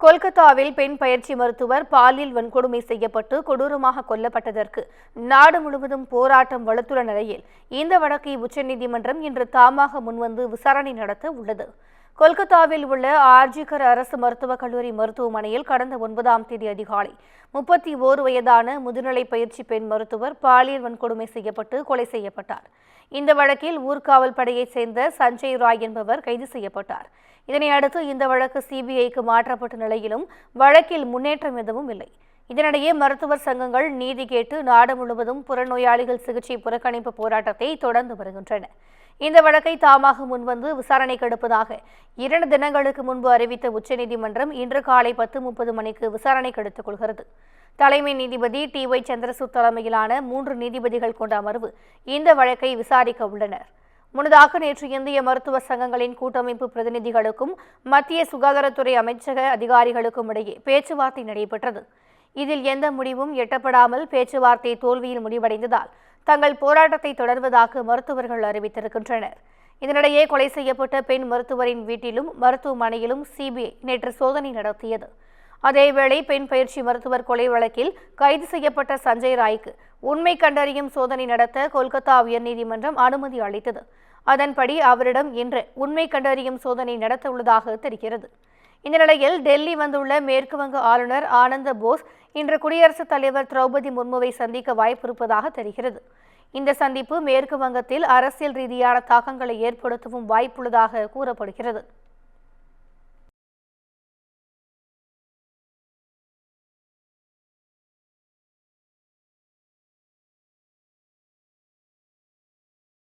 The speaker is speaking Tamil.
கொல்கத்தாவில் பெண் பயிற்சி மருத்துவர் பாலியல் வன்கொடுமை செய்யப்பட்டு கொடூரமாக கொல்லப்பட்டதற்கு நாடு முழுவதும் போராட்டம் வலுத்துள்ள நிலையில் இந்த வழக்கை உச்சநீதிமன்றம் இன்று தாமாக முன்வந்து விசாரணை நடத்த உள்ளது. கொல்கத்தாவில் உள்ள ஆர்ஜிகர் அரசு மருத்துவக் கல்லூரி மருத்துவமனையில் கடந்த ஒன்பதாம் தேதி அதிகாலை முப்பத்தி ஓரு வயதான முதுநிலை பயிற்சி பெண் மருத்துவர் பாலியல் வன்கொடுமை செய்யப்பட்டு கொலை செய்யப்பட்டார். இந்த வழக்கில் ஊர்காவல் படையைச் சேர்ந்த சஞ்சய் ராய் என்பவர் கைது செய்யப்பட்டார். இதனை அடுத்து இந்த வழக்கு சிபிஐக்கு மாற்றப்பட்ட நிலையிலும் வழக்கில் முன்னேற்றம் எதுவும் இல்லை. இதனிடையே மருத்துவர் சங்கங்கள் நீதி கேட்டு நாடு முழுவதும் புறநோயாளிகள் சிகிச்சை புறக்கணிப்பு போராட்டத்தை தொடர்ந்து வருகின்றன. இந்த வழக்கை தாமாக முன்வந்து விசாரணைக்கு எடுப்பதாக இரண்டு தினங்களுக்கு முன்பு அறிவித்த உச்சநீதிமன்றம் இன்று காலை பத்து முப்பது மணிக்கு விசாரணைக்கு எடுத்துக் கொள்கிறது. தலைமை நீதிபதி டி ஒய் சந்திரசூட் தலைமையிலான மூன்று நீதிபதிகள் கொண்ட அமர்வு இந்த வழக்கை விசாரிக்க உள்ளனர். முன்னதாக நேற்று இந்திய மருத்துவ சங்கங்களின் கூட்டமைப்பு பிரதிநிதிகளுக்கும் மத்திய சுகாதாரத்துறை அமைச்சக அதிகாரிகளுக்கும் இடையே பேச்சுவார்த்தை நடைபெற்றது. இதில் எந்த முடிவும் எட்டப்படாமல் பேச்சுவார்த்தை தோல்வியில் முடிவடைந்ததால் தங்கள் போராட்டத்தை தொடர்வதாக மருத்துவர்கள் அறிவித்திருக்கின்றனர். இதனிடையே கொலை செய்யப்பட்ட பெண் மருத்துவரின் வீட்டிலும் மருத்துவமனையிலும் சிபிஐ நேற்று சோதனை நடத்தியது. அதேவேளை பெண் பயிற்சி மருத்துவர் கொலை வழக்கில் கைது செய்யப்பட்ட சஞ்சய் ராய்க்கு உண்மை கண்டறியும் சோதனை நடத்த கொல்கத்தா உயர்நீதிமன்றம் அனுமதி அளித்தது. அதன்படி அவரிடம் இன்று உண்மை கண்டறியும் சோதனை நடத்த உள்ளதாக தெரிகிறது. இந்த நிலையில் டெல்லி வந்துள்ள மேற்கு வங்க ஆளுநர் ஆனந்த போஸ் இன்று குடியரசுத் தலைவர் திரௌபதி முர்முவை சந்திக்க வாய்ப்பிருப்பதாக தெரிகிறது. இந்த சந்திப்பு மேற்கு வங்கத்தில் அரசியல் ரீதியான தாக்கங்களை ஏற்படுத்தவும் வாய்ப்புள்ளதாக கூறப்படுகிறது.